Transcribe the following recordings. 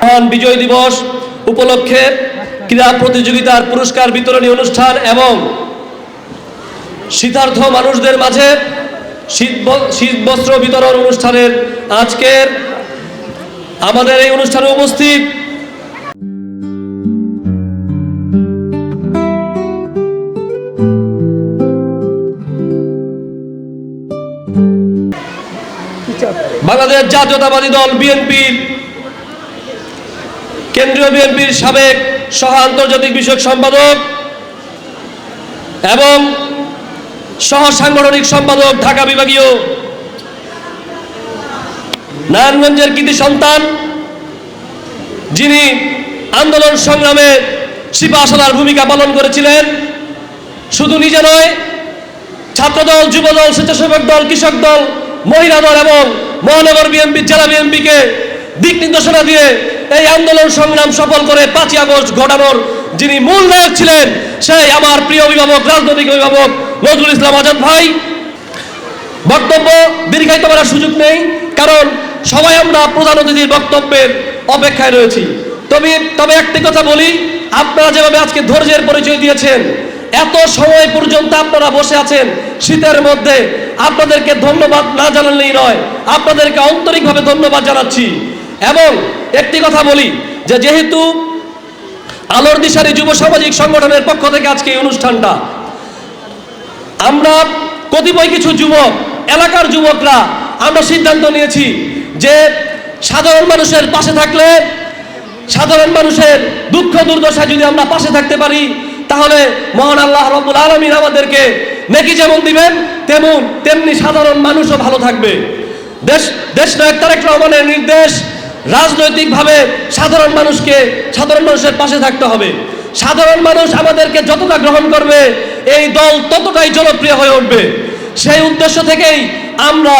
মহান বিজয় দিবস উপলক্ষে ক্রীড়া প্রতিযোগিতার পুরস্কার বিতরণী অনুষ্ঠান এবং শীতার্থ মানুষদের মাঝে শীত বস্ত্র বিতরণ অনুষ্ঠানের আজকের আমাদের এই অনুষ্ঠানে উপস্থিত। বাংলাদেশ জাতীয়তাবাদী দল বিএনপির কেন্দ্রীয় বিএনপির সাবেক সহ আন্তর্জাতিক বিষয়ক সম্পাদক এবং সহ সাংগঠনিক সম্পাদক ঢাকা বিভাগীয় নারায়ণগঞ্জের কৃতি সন্তান, যিনি আন্দোলন সংগ্রামে সিপাহসালার ভূমিকা পালন করেছিলেন। শুধু নিজে নয়, ছাত্রদল, যুবদল, স্বেচ্ছাসেবক দল, কৃষক দল, মহিলা দল এবং মহানগর বিএনপি, জেলা বিএনপিকে দিক নির্দেশনা দিয়ে এই আন্দোলন সংগ্রাম সফল করে পাঁচই আগস্ট ঘটানোর যিনি মূল নায়ক ছিলেন, সেই আমার প্রিয় অভিভাবক, রাজনৈতিক অভিভাবক নজরুল ইসলাম আজাদ ভাই। বক্তব্য দীর্ঘায়িত করার সুযোগ নেই, কারণ সবাই আমরা প্রধান অতিথির বক্তব্যের অপেক্ষায় রয়েছি। তবে তবে একটি কথা বলি, আপনারা যেভাবে আজকে ধৈর্যের পরিচয় দিয়েছেন, এত সময় পর্যন্ত আপনারা বসে আছেন শীতের মধ্যে, আপনাদেরকে ধন্যবাদ না জানালেই নয়, আপনাদেরকে আন্তরিকভাবে ধন্যবাদ জানাচ্ছি। এবং একটি কথা বলি যে যেহেতু আলোর দিশারি যুব সামাজিক সংগঠনের পক্ষ থেকে আজকে এই অনুষ্ঠানটা, আমরা কতিপয় কিছু যুবক, এলাকার যুবকরা আমরা সিদ্ধান্ত নিয়েছি যে সাধারণ মানুষের পাশে থাকলে, সাধারণ মানুষের দুঃখ দুর্দশায় যদি আমরা পাশে থাকতে পারি, তাহলে মহান আল্লাহ রব্বুল আলমিন আমাদেরকে নেকি যেমন দিবেন, তেমন, তেমনি সাধারণ মানুষও ভালো থাকবে। দেশ দেশ নায়ক তারেক রহমানের নির্দেশ রাজনৈতিকভাবে সাধারণ মানুষকে, সাধারণ মানুষের পাশে থাকতে হবে। সাধারণ মানুষ আমাদেরকে যতটা গ্রহণ করবে, এই দল ততটাই জনপ্রিয় হয়ে উঠবে। সেই উদ্দেশ্য থেকেই আমরা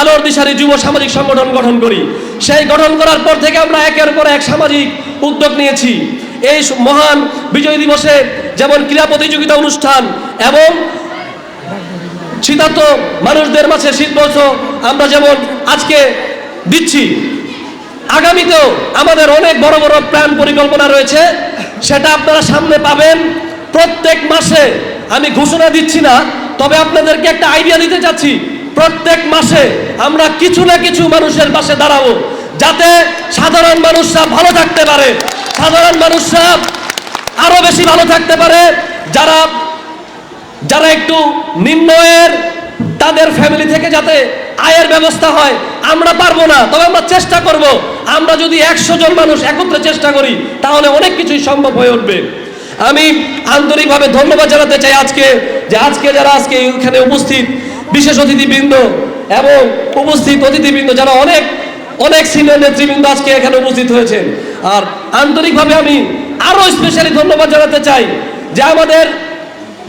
আলোর দিশারি যুব সামাজিক সংগঠন গঠন করি। সেই গঠন করার পর থেকে আমরা একের পর এক সামাজিক উদ্যোগ নিয়েছি। এই মহান বিজয় দিবসে যেমন ক্রীড়া প্রতিযোগিতা অনুষ্ঠান এবং শীতার্থ মানুষদের মাঝে শীত বস্ত্র আমরা যেমন আজকে দিচ্ছি আগামীতেও আমাদের অনেক বড় বড় প্ল্যান পরিকল্পনা রয়েছে। সেটা আপনারা সামনে পাবেন। প্রত্যেক মাসে আমি ঘোষণা দিচ্ছি না, তবে আপনাদেরকে একটা আইডিয়া দিতে চাচ্ছি। প্রত্যেক মাসে আমরা কিছু না কিছু মানুষের পাশে দাঁড়াবো, যাতে সাধারণ মানুষরা ভালো থাকতে পারে। সাধারণ মানুষরা আরও বেশি ভালো থাকতে পারে। যারা যারা একটু নিম্নয়ের তাদের ফ্যামিলি থেকে যাতে আয়ের ব্যবস্থা হয়, আমরা পারব না, তবে আমরা চেষ্টা করব। আমরা যদি একশো জন মানুষ একত্রে চেষ্টা করি, তাহলে অনেক কিছুই সম্ভব হয়ে উঠবে। আমি আন্তরিকভাবে ধন্যবাদ জানাতে চাই আজকে, যে আজকে যারা আজকে এখানে উপস্থিত, বিশেষ অতিথিবৃন্দ এবং উপস্থিত অতিথিবৃন্দ যারা অনেক অনেক সিনিয়র নেতৃবৃন্দ আজকে এখানে উপস্থিত হয়েছেন। আর আন্তরিকভাবে আমি আরও স্পেশালি ধন্যবাদ জানাতে চাই যে আমাদের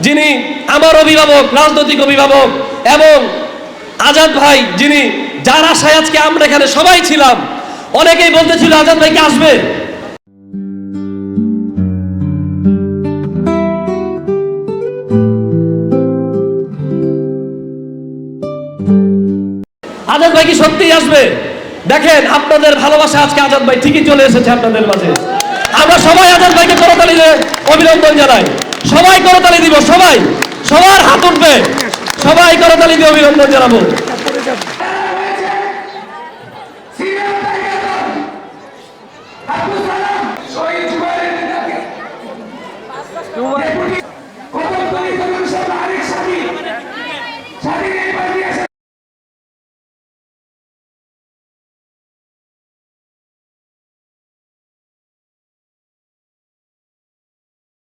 যিনি আমার অভিভাবক, রাজনৈতিক অভিভাবক এবং আজাদ ভাই, যিনি, যার আশায় আজকে আমরা এখানে সবাই ছিলাম, অনেকেই বলতেছিল, আজাদ ভাইকে আসবে? আজাদ ভাই কি সত্যিই আসবে? দেখেন, আপনাদের ভালোবাসা আজকে আজাদ ভাই ঠিকই চলে এসেছে আপনাদের মাঝে। আমরা সবাই আজাদ ভাইকে করতালি অভিনন্দন জানাই। সবাই করতালি দিব, সবাই। সবার হাত উঠবে। সবাই করতালি দিয়ে অভিনন্দন জানাব।